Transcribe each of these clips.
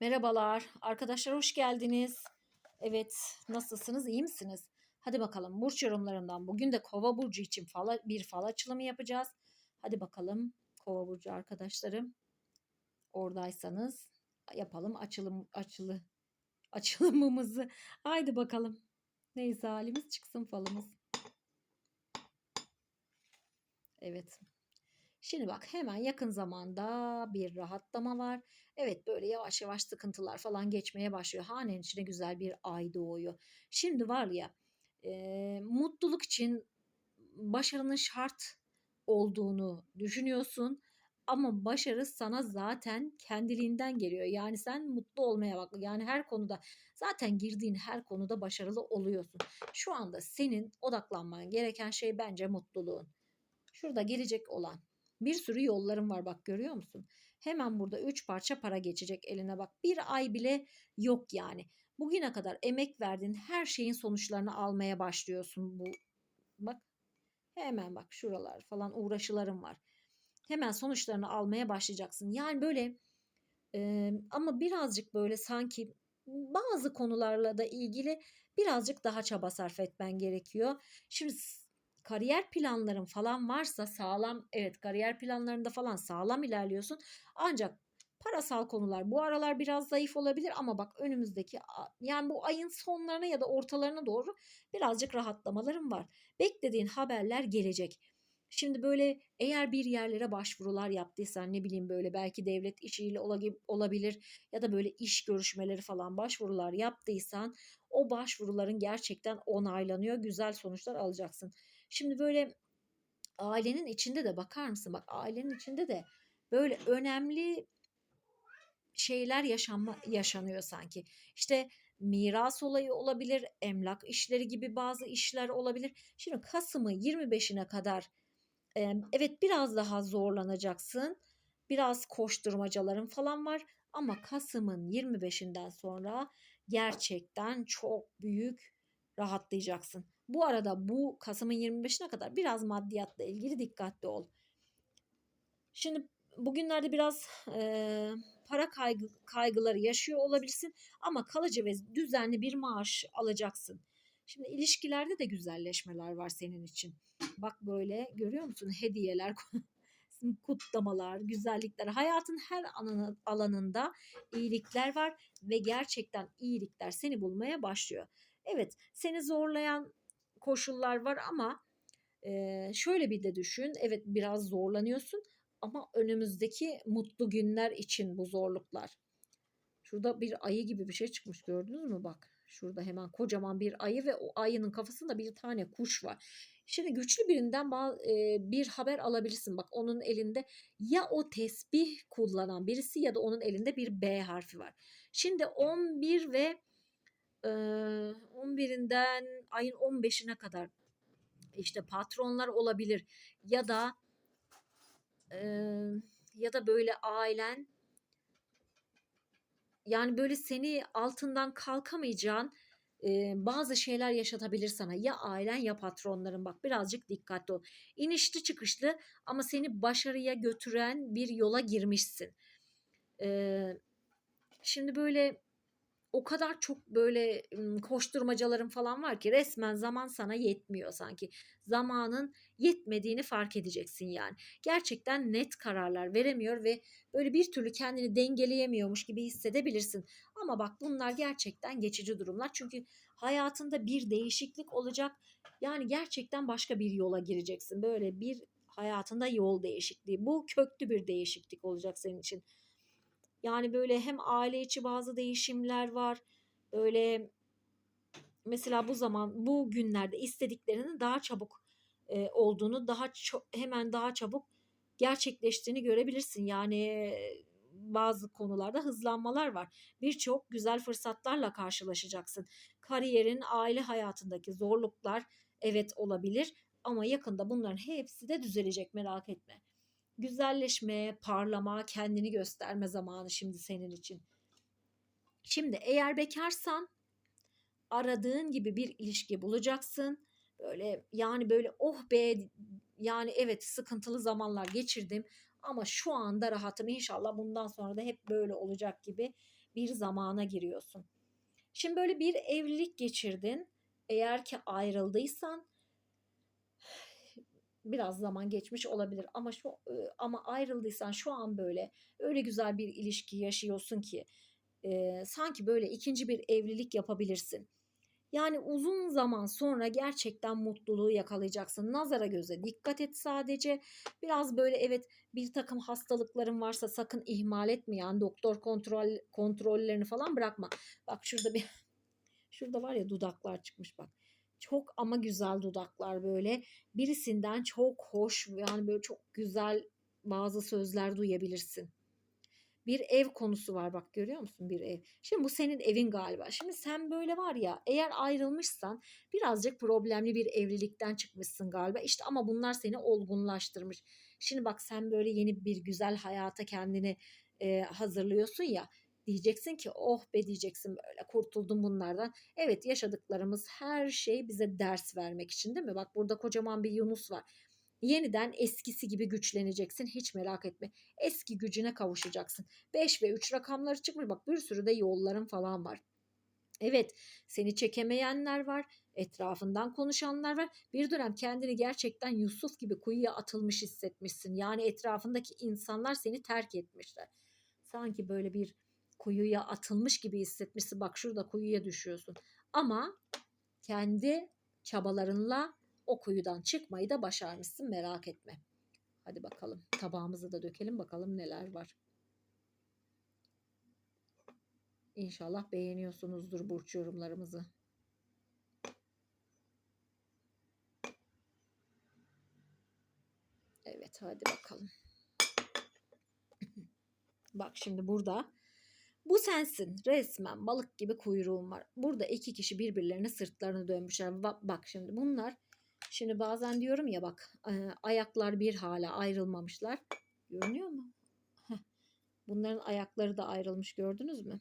Merhabalar arkadaşlar hoş geldiniz. Evet nasılsınız iyi misiniz? Hadi bakalım burç yorumlarından bugün de kova burcu için fala, bir fal açılımı yapacağız. Hadi bakalım kova burcu arkadaşlarım oradaysanız yapalım açılım açılı açılımımızı. Haydi bakalım. Neyse halimiz çıksın falımız. Evet. Şimdi bak hemen yakın zamanda bir rahatlama var. Evet böyle yavaş yavaş sıkıntılar falan geçmeye başlıyor. Hanenin içine güzel bir ay doğuyor. Şimdi var ya e, mutluluk için başarının şart olduğunu düşünüyorsun. Ama başarı sana zaten kendiliğinden geliyor. Yani sen mutlu olmaya bak. Yani her konuda zaten girdiğin her konuda başarılı oluyorsun. Şu anda senin odaklanman gereken şey bence mutluluğun. Şurada gelecek olan bir sürü yolların var bak görüyor musun? Hemen burada 3 parça para geçecek eline bak. Bir ay bile yok yani. Bugüne kadar emek verdiğin her şeyin sonuçlarını almaya başlıyorsun bu. Bak hemen bak şuralar falan uğraşıların var. Hemen sonuçlarını almaya başlayacaksın. Yani böyle e, ama birazcık böyle sanki bazı konularla da ilgili birazcık daha çaba sarf etmen gerekiyor. Şimdi kariyer planların falan varsa sağlam evet kariyer planlarında falan sağlam ilerliyorsun. Ancak parasal konular bu aralar biraz zayıf olabilir ama bak önümüzdeki yani bu ayın sonlarına ya da ortalarına doğru birazcık rahatlamalarım var. Beklediğin haberler gelecek. Şimdi böyle eğer bir yerlere başvurular yaptıysan ne bileyim böyle belki devlet işiyle olabilir ya da böyle iş görüşmeleri falan başvurular yaptıysan o başvuruların gerçekten onaylanıyor. Güzel sonuçlar alacaksın. Şimdi böyle ailenin içinde de bakar mısın? Bak ailenin içinde de böyle önemli şeyler yaşanma, yaşanıyor sanki. İşte miras olayı olabilir, emlak işleri gibi bazı işler olabilir. Şimdi Kasım'ı 25'ine kadar evet biraz daha zorlanacaksın. Biraz koşturmacaların falan var ama Kasım'ın 25'inden sonra gerçekten çok büyük rahatlayacaksın. Bu arada bu Kasım'ın 25'ine kadar biraz maddiyatla ilgili dikkatli ol. Şimdi bugünlerde biraz e, para kaygı, kaygıları yaşıyor olabilirsin ama kalıcı ve düzenli bir maaş alacaksın. Şimdi ilişkilerde de güzelleşmeler var senin için. Bak böyle görüyor musun hediyeler, kutlamalar, güzellikler. Hayatın her alanında iyilikler var ve gerçekten iyilikler seni bulmaya başlıyor. Evet seni zorlayan koşullar var ama e, şöyle bir de düşün. Evet biraz zorlanıyorsun ama önümüzdeki mutlu günler için bu zorluklar. Şurada bir ayı gibi bir şey çıkmış gördünüz mü bak. Şurada hemen kocaman bir ayı ve o ayının kafasında bir tane kuş var. Şimdi güçlü birinden bir haber alabilirsin. Bak onun elinde ya o tesbih kullanan birisi ya da onun elinde bir B harfi var. Şimdi 11 ve 11'inden ayın 15'ine kadar işte patronlar olabilir ya da ya da böyle ailen yani böyle seni altından kalkamayacağın bazı şeyler yaşatabilir sana. Ya ailen ya patronların bak birazcık dikkatli ol. İnişli çıkışlı ama seni başarıya götüren bir yola girmişsin. şimdi böyle o kadar çok böyle koşturmacaların falan var ki resmen zaman sana yetmiyor sanki. Zamanın yetmediğini fark edeceksin yani. Gerçekten net kararlar veremiyor ve böyle bir türlü kendini dengeleyemiyormuş gibi hissedebilirsin. Ama bak bunlar gerçekten geçici durumlar. Çünkü hayatında bir değişiklik olacak. Yani gerçekten başka bir yola gireceksin. Böyle bir hayatında yol değişikliği. Bu köklü bir değişiklik olacak senin için. Yani böyle hem aile içi bazı değişimler var. Böyle mesela bu zaman bu günlerde istediklerinin daha çabuk e, olduğunu, daha hemen daha çabuk gerçekleştiğini görebilirsin. Yani bazı konularda hızlanmalar var. Birçok güzel fırsatlarla karşılaşacaksın. Kariyerin, aile hayatındaki zorluklar evet olabilir ama yakında bunların hepsi de düzelecek merak etme güzelleşme, parlama, kendini gösterme zamanı şimdi senin için. Şimdi eğer bekarsan aradığın gibi bir ilişki bulacaksın. Böyle yani böyle oh be yani evet sıkıntılı zamanlar geçirdim ama şu anda rahatım. İnşallah bundan sonra da hep böyle olacak gibi bir zamana giriyorsun. Şimdi böyle bir evlilik geçirdin. Eğer ki ayrıldıysan biraz zaman geçmiş olabilir ama şu ama ayrıldıysan şu an böyle öyle güzel bir ilişki yaşıyorsun ki e, sanki böyle ikinci bir evlilik yapabilirsin. Yani uzun zaman sonra gerçekten mutluluğu yakalayacaksın. Nazara göze dikkat et sadece. Biraz böyle evet bir takım hastalıkların varsa sakın ihmal etme. Yani doktor kontrol kontrollerini falan bırakma. Bak şurada bir şurada var ya dudaklar çıkmış bak. Çok ama güzel dudaklar böyle. Birisinden çok hoş yani böyle çok güzel bazı sözler duyabilirsin bir ev konusu var bak görüyor musun bir ev. Şimdi bu senin evin galiba. Şimdi sen böyle var ya eğer ayrılmışsan birazcık problemli bir evlilikten çıkmışsın galiba. İşte ama bunlar seni olgunlaştırmış. Şimdi bak sen böyle yeni bir güzel hayata kendini e, hazırlıyorsun ya diyeceksin ki oh be diyeceksin böyle kurtuldum bunlardan. Evet yaşadıklarımız her şey bize ders vermek için değil mi? Bak burada kocaman bir Yunus var Yeniden eskisi gibi güçleneceksin. Hiç merak etme. Eski gücüne kavuşacaksın. 5 ve 3 rakamları çıkmış. Bak bir sürü de yolların falan var. Evet, seni çekemeyenler var, etrafından konuşanlar var. Bir dönem kendini gerçekten Yusuf gibi kuyuya atılmış hissetmişsin. Yani etrafındaki insanlar seni terk etmişler. Sanki böyle bir kuyuya atılmış gibi hissetmişsin. Bak şurada kuyuya düşüyorsun. Ama kendi çabalarınla o kuyudan çıkmayı da başarmışsın merak etme. Hadi bakalım tabağımızı da dökelim bakalım neler var. İnşallah beğeniyorsunuzdur burç yorumlarımızı. Evet hadi bakalım. Bak şimdi burada bu sensin resmen balık gibi kuyruğun var. Burada iki kişi birbirlerine sırtlarını dönmüşler. Bak şimdi bunlar Şimdi bazen diyorum ya bak ayaklar bir hala ayrılmamışlar. Görünüyor mu? Bunların ayakları da ayrılmış gördünüz mü?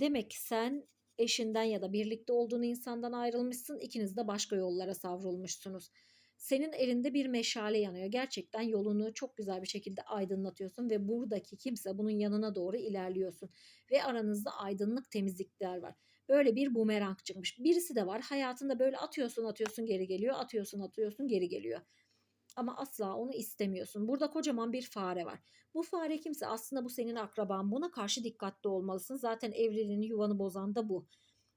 demek ki sen eşinden ya da birlikte olduğun insandan ayrılmışsın. İkiniz de başka yollara savrulmuşsunuz. Senin elinde bir meşale yanıyor. Gerçekten yolunu çok güzel bir şekilde aydınlatıyorsun ve buradaki kimse bunun yanına doğru ilerliyorsun. Ve aranızda aydınlık temizlikler var. Böyle bir bumerang çıkmış. Birisi de var hayatında böyle atıyorsun atıyorsun geri geliyor atıyorsun atıyorsun geri geliyor. Ama asla onu istemiyorsun. Burada kocaman bir fare var. Bu fare kimse aslında bu senin akraban. Buna karşı dikkatli olmalısın. Zaten evliliğini yuvanı bozan da bu.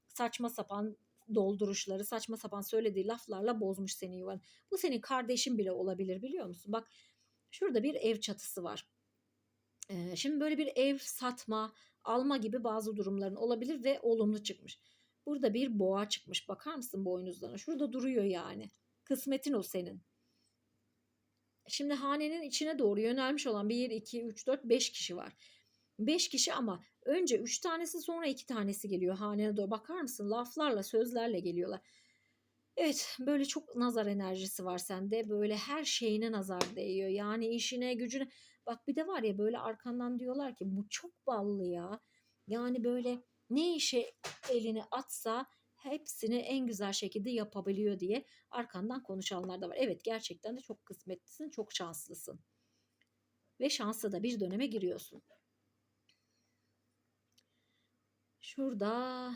Saçma sapan dolduruşları, saçma sapan söylediği laflarla bozmuş senin yuvanı. Bu senin kardeşin bile olabilir biliyor musun? Bak şurada bir ev çatısı var. Ee, şimdi böyle bir ev satma, alma gibi bazı durumların olabilir ve olumlu çıkmış. Burada bir boğa çıkmış. Bakar mısın boynuzlarına? Şurada duruyor yani. Kısmetin o senin. Şimdi hanenin içine doğru yönelmiş olan 1, 2, 3, 4, 5 kişi var. 5 kişi ama önce 3 tanesi sonra 2 tanesi geliyor hanene doğru. Bakar mısın? Laflarla, sözlerle geliyorlar. Evet böyle çok nazar enerjisi var sende. Böyle her şeyine nazar değiyor. Yani işine, gücüne. Bak bir de var ya böyle arkandan diyorlar ki bu çok ballı ya. Yani böyle ne işe elini atsa hepsini en güzel şekilde yapabiliyor diye arkandan konuşanlar da var. Evet gerçekten de çok kısmetlisin, çok şanslısın. Ve şanslı da bir döneme giriyorsun. Şurada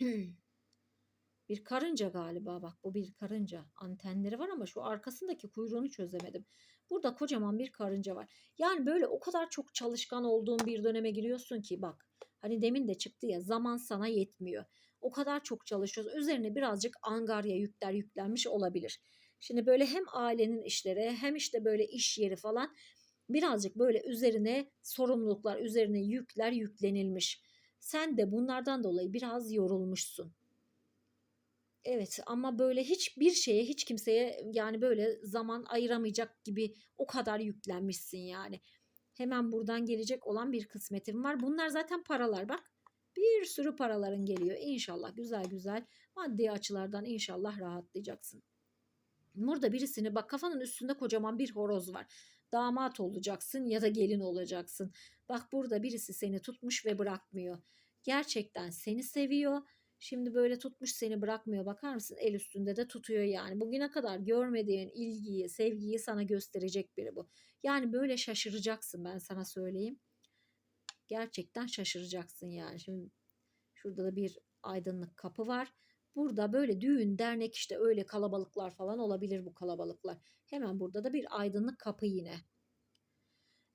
bir karınca galiba bak bu bir karınca. Antenleri var ama şu arkasındaki kuyruğunu çözemedim. Burada kocaman bir karınca var. Yani böyle o kadar çok çalışkan olduğun bir döneme giriyorsun ki bak. Hani demin de çıktı ya zaman sana yetmiyor. O kadar çok çalışıyorsun. Üzerine birazcık angarya yükler yüklenmiş olabilir. Şimdi böyle hem ailenin işleri hem işte böyle iş yeri falan birazcık böyle üzerine sorumluluklar, üzerine yükler yüklenilmiş. Sen de bunlardan dolayı biraz yorulmuşsun. Evet ama böyle hiçbir şeye hiç kimseye yani böyle zaman ayıramayacak gibi o kadar yüklenmişsin yani. Hemen buradan gelecek olan bir kısmetim var. Bunlar zaten paralar bak. Bir sürü paraların geliyor. İnşallah güzel güzel maddi açılardan inşallah rahatlayacaksın. Burada birisini bak kafanın üstünde kocaman bir horoz var. Damat olacaksın ya da gelin olacaksın. Bak burada birisi seni tutmuş ve bırakmıyor. Gerçekten seni seviyor Şimdi böyle tutmuş seni bırakmıyor. Bakar mısın? El üstünde de tutuyor yani. Bugüne kadar görmediğin ilgiyi, sevgiyi sana gösterecek biri bu. Yani böyle şaşıracaksın ben sana söyleyeyim. Gerçekten şaşıracaksın yani. Şimdi şurada da bir aydınlık kapı var. Burada böyle düğün, dernek işte öyle kalabalıklar falan olabilir bu kalabalıklar. Hemen burada da bir aydınlık kapı yine.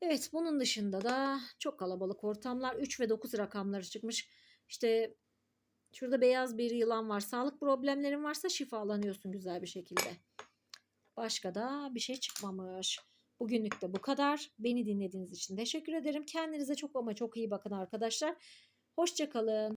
Evet bunun dışında da çok kalabalık ortamlar 3 ve 9 rakamları çıkmış. İşte şurada beyaz bir yılan var. Sağlık problemlerin varsa şifalanıyorsun güzel bir şekilde. Başka da bir şey çıkmamış. Bugünlük de bu kadar. Beni dinlediğiniz için teşekkür ederim. Kendinize çok ama çok iyi bakın arkadaşlar. Hoşçakalın.